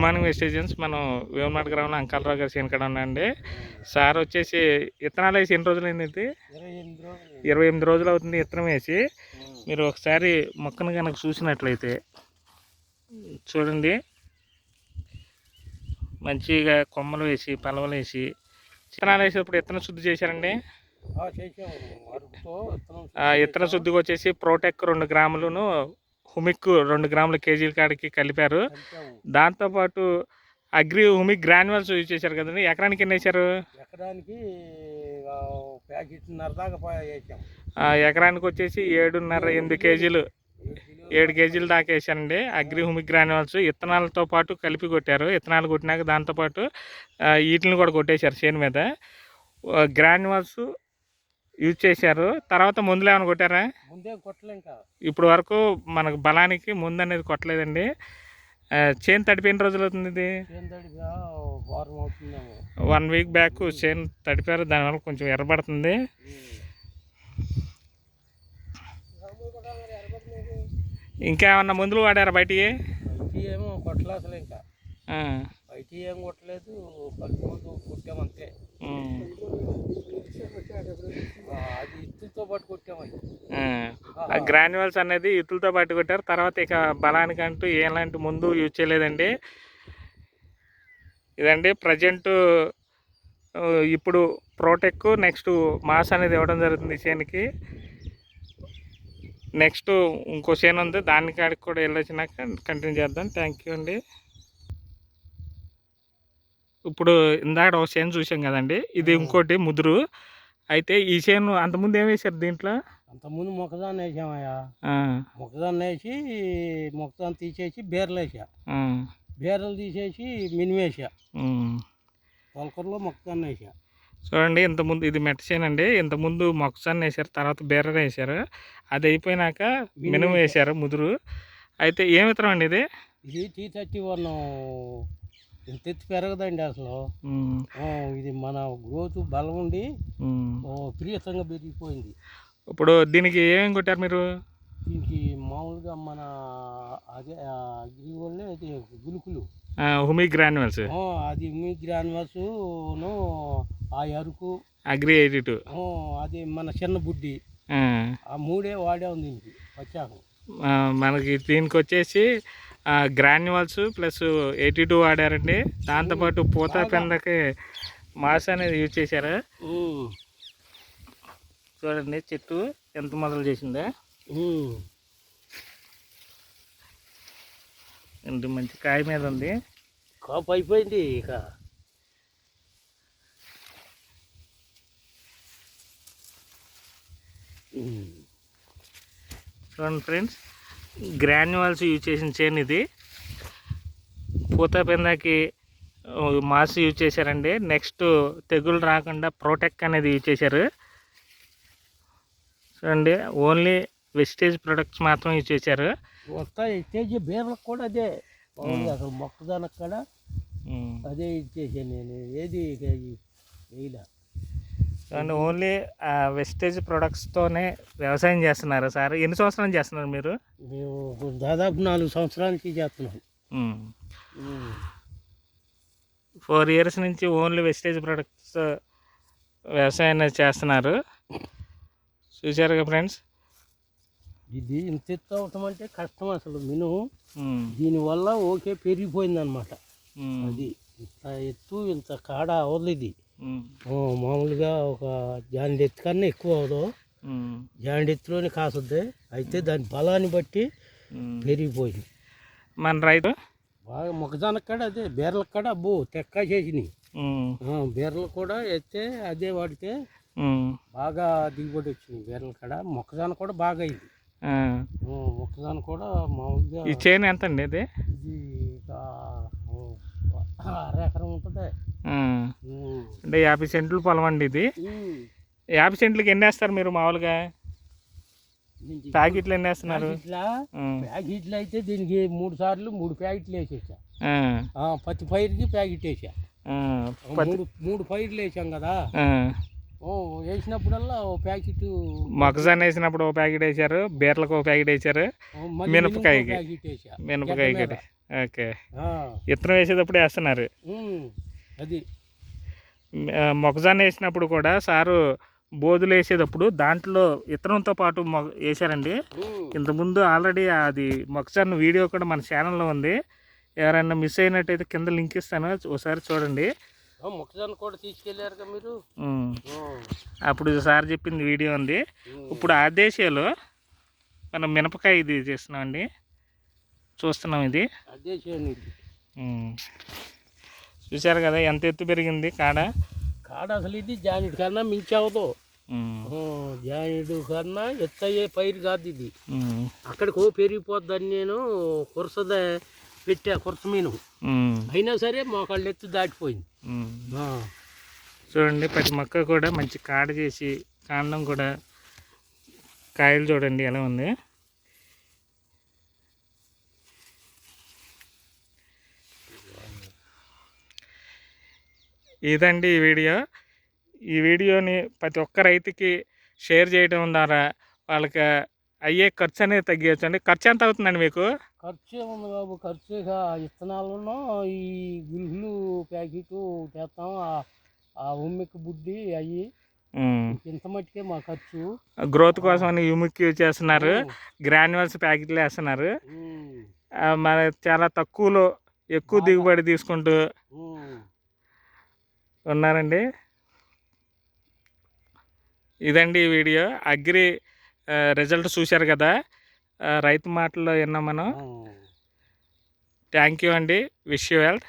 Good morning వెస్టేజన్స్ మనం వేమనాట గ్రామంలో అంకలరావు గారి సీన్ కాడ ఉన్నాయండి సార్ వచ్చేసి విత్తనాలు వేసి ఎన్ని రోజులు అయింది. ఇరవై ఎనిమిది రోజులు అవుతుంది విత్తనం వేసి. మీరు ఒకసారి మొక్కను కనుక చూసినట్లయితే చూడండి. మంచిగా కొమ్మలు వేసి పలవలు వేసి విత్తనాలు వేసేటప్పుడు విత్తనం శుద్ధి చేశారండి? విత్తన శుద్ధికి వచ్చేసి ప్రోటెక్ రెండు గ్రాములను హుమిక్ రెండు గ్రాముల కేజీల కాడికి కలిపారు. దాంతోపాటు అగ్రి హుమిక్ గ్రాన్యువల్స్ యూజ్ చేశారు కదండి. ఎకరానికి ఎన్ని వేశారు? ఎకరానికి ప్యాకెట్న్నర దాకా ఎకరానికి వచ్చేసి ఏడున్నర ఎనిమిది కేజీలు. ఏడు కేజీలు దాకా వేసారండి అగ్రి హుమిక్ గ్రాన్యువల్స్ విత్తనాలతో పాటు కలిపి కొట్టారు. విత్తనాలు కొట్టినాక దాంతోపాటు వీటిని కూడా కొట్టేశారు చేను మీద. గ్రాన్యువల్స్ యూజ్ చేశారు. తర్వాత మందులు ఏమైనా కొట్టారా? ముందే కొట్టలే ఇంకా. ఇప్పుడు వరకు మనకు బలానికి ముందు అనేది కొట్టలేదండి. చేను తడిపోయిన రోజులు అవుతుంది ఇది. వన్ వీక్ బ్యాక్ చేను తడిపారు. దానివల్ల కొంచెం ఎర్రబడుతుంది. ఇంకా ఏమన్నా మందులు వాడారా బయటికి? బయట ఏమో కొట్టలే అసలు ఇంకా. బయట ఏం కొట్టలేదు కలుపు మందు కొట్టామంతే అది ఇత్తులతో పాటు కొట్టాము అది ఆ. ఆ గ్రాన్యువల్స్ అనేది ఇతులతో పట్టి కొట్టారు. తర్వాత ఇక బలానికంటూ ఎలాంటి ముందు యూజ్ చేయలేదండి. ఇదండి ప్రజెంట్ ఇప్పుడు ప్రోటెక్ నెక్స్ట్ మాస్ అనేది ఇవ్వడం జరుగుతుంది చేనుకి. నెక్స్ట్ ఇంకో చేను ఉంది. దాని కాడికి కూడా వెళ్ళొచ్చినాక కంటిన్యూ చేద్దాం. థ్యాంక్ యూ అండి. ఇప్పుడు ఇందాక ఒక చేను చూసాం కదండి ఇది ఇంకోటి ముదురు. అయితే ఈ చేను అంతకుముందు ఏం వేశారు దీంట్లో? అంతకుముందు మొక్కదాన్ని వేసామయ్యా. మొక్కదాన్ని వేసి మొక్కదాన్ని తీసేసి బీరలు వేసా. బీరలు తీసేసి మినిమేసా ఉమ్. తొలకరలో మొక్కదాన్ని వేసా. చూడండి ఇంతకుముందు ఇది మెట్టసేనండి ఇంతకుముందు మొక్కజొన్న వేశారు తర్వాత బీరర వేశారు అది అయిపోయినాక మినుము వేశారు ముదురు. అయితే ఏం విత్తనం అండి ఇది? ఇది టీ థర్టీ వన్ ఇంత ఎత్తు పెరగదండి అసలు. ఇది మన గ్రోత్ బలం ఉండి విపరీతంగా పెరిగిపోయింది. ఇప్పుడు దీనికి ఏమేమి కొట్టారు మీరు? దీనికి మామూలుగా మన అదే అగ్రి వాళ్ళే అది గులుకులు. హుమీ గ్రాన్యువల్స్ అది మీ గ్రాన్వాసును ఆ అరుకు అగ్రి ఎయిటీ టూ. ఆ, అది మన చిన్న బుడ్డి ఆ. మూడే వాడాం దీనికి వచ్చాక మనకి దీనికి వచ్చేసి గ్రాన్యువల్స్ ప్లస్ ఎయిటీ టూ వాడారండి. దాంతోపాటు పూత పెందకి మాస్ అనేది యూజ్ చేశారు. చూడండి చెట్టు ఎంత మొదలు చేసిందా? ఇంత మంచి కాయ మీద ఉంది. కాపు అయిపోయింది ఇక. చూడండి ఫ్రెండ్స్ గ్రాన్యువల్స్ యూజ్ చేసిన చేను ఇది. పూత పెందాకి మాస్ యూజ్ చేశారండి. నెక్స్ట్ తెగులు రాకుండా ప్రోటెక్ అనేది యూజ్ చేశారు. చూడండి ఓన్లీ వెస్టేజ్ ప్రొడక్ట్స్ మాత్రం యూజ్ చేశారు. కేజీ బీరలకు కూడా అదే. అసలు మొక్కదానికి కూడా. అదే ఇచ్చేసాను నేను. ఏది వేయలే చూడండి ఓన్లీ వెస్టేజ్ ప్రొడక్ట్స్తోనే వ్యవసాయం చేస్తున్నారు సార్. ఎన్ని సంవత్సరాలు చేస్తున్నారు మీరు? మేము దాదాపు నాలుగు సంవత్సరాల నుంచి చేస్తున్నాం. ఫోర్ ఇయర్స్ నుంచి ఓన్లీ వెస్టేజ్ ప్రొడక్ట్స్ వ్యవసాయం అనేది చేస్తున్నారు. చూశారుగా ఫ్రెండ్స్ ఇది ఇంత ఎత్తు అవటం అంటే కష్టం అసలు. మినుము దీనివల్ల ఓకే పెరిగిపోయింది అనమాట అది ఇంత ఎత్తు ఇంత కాడ అవ్వదు ఇది. మామూలుగా ఒక జాండి ఎత్తు కన్నా ఎక్కువ అవ్వదు జాండి ఎత్తులోనే కాసుద్ది. అయితే దాని బలాన్ని బట్టి పెరిగిపోయింది. మన రైతు? బాగా మొక్కజొన్న కాడ అదే బీరల కాడ అబ్బో తెక్క చేసినాయి. బీరలు కూడా ఎత్తే అదే వాడితే బాగా దిగుబడి వచ్చింది. బీరల కాడ మొక్కజొన్న కూడా బాగా అయింది. మొక్కజొన్న కూడా మామూలుగా ఈ చేను ఎంత అండి ఇది అరెకరం ఉంటుంది. అంటే యాభై సెంట్లు పొలం అండి ఇది. యాభై సెంట్లకి ఎన్ని వేస్తారు మీరు మామూలుగా? ప్యాకెట్లు ఎన్ని వేస్తున్నారు? ప్యాకెట్లా? అయితే దీనికి మూడు సార్లు మూడు ప్యాకెట్లు వేసేసా. పత్తి పైరుకి ప్యాకెట్ వేసా. మూడు మూడు పైర్లు వేసాం కదా. ఓ వేసినప్పుడల్లా ఓ ప్యాకెట్ మొక్కజొన్న వేసినప్పుడు ఒక ప్యాకెట్ వేసారు బీరలకు ఒక ప్యాకెట్ వేసారు మినపకాయకి. మినపకాయ. ఓకే. ఆ, విత్తనం వేసేటప్పుడు వేస్తున్నారు. అది. మొక్కజొన్న వేసినప్పుడు కూడా సారు బోధులు వేసేటప్పుడు దాంట్లో విత్తనంతో పాటు మొ వేసారండి ఇంతకుముందు ఆల్రెడీ అది మొక్కజొన్న వీడియో కూడా మన ఛానల్లో ఉంది. ఎవరైనా మిస్ అయినట్టయితే కింద లింక్ ఇస్తాను. ఒకసారి చూడండి. మొక్కజొన్న కూడా తీసుకెళ్ళారుగా మీరు? అప్పుడు సార్ చెప్పింది వీడియో ఉంది. ఇప్పుడు ఆ దేశీయలో మనం మినపకాయ ఇది చేస్తున్నామండి. చూస్తున్నాం ఇది. అదే చేయండి. చూశారు కదా ఎంత ఎత్తు పెరిగింది కాడ? కాడ అసలు ఇది జానిడి కన్నా మించి. ఉమ్, జానిడు కన్నా ఎత్తయ్యే పైరు కాదు ఇది. అక్కడికి ఓ పెరిగిపోద్దని నేను కురసద పెట్టా కురస మీను. అయినా సరే మోకాళ్ళు ఎత్తు దాటిపోయింది. చూడండి ప్రతి మొక్క కూడా మంచి కాడ చేసి కాండం కూడా కాయలు చూడండి ఎలా ఉంది. ఇదండి ఈ వీడియో. ఈ వీడియోని ప్రతి ఒక్క రైతుకి షేర్ చేయడం ద్వారా వాళ్ళకి అయ్యే ఖర్చు అనేది తగ్గించండి అండి ఖర్చు ఎంత అవుతుందండి మీకు? ఖర్చు ఏముంది బాబు. ఖర్చు ఇక విత్తనాలను ఈ గుళ్ళు ప్యాకెట్ చేస్తాం ఆ- ఉమ్మికి బుడ్డి అయ్యి. ఇంత మట్టుకే మా ఖర్చు. గ్రోత్ కోసం అని యూమిక్ యూజ్ చేస్తున్నారు. గ్రాన్యువల్స్ ప్యాకెట్లు వేస్తున్నారు. మరి చాలా తక్కువలో ఎక్కువ దిగుబడి తీసుకుంటూ. ఉన్నారండి. ఇదండి ఈ వీడియో. అగ్రి రిజల్ట్ చూశారు కదా? రైతు మాటల్లో విన్నాం మనం. థ్యాంక్ యూ అండి. Wish you wealth.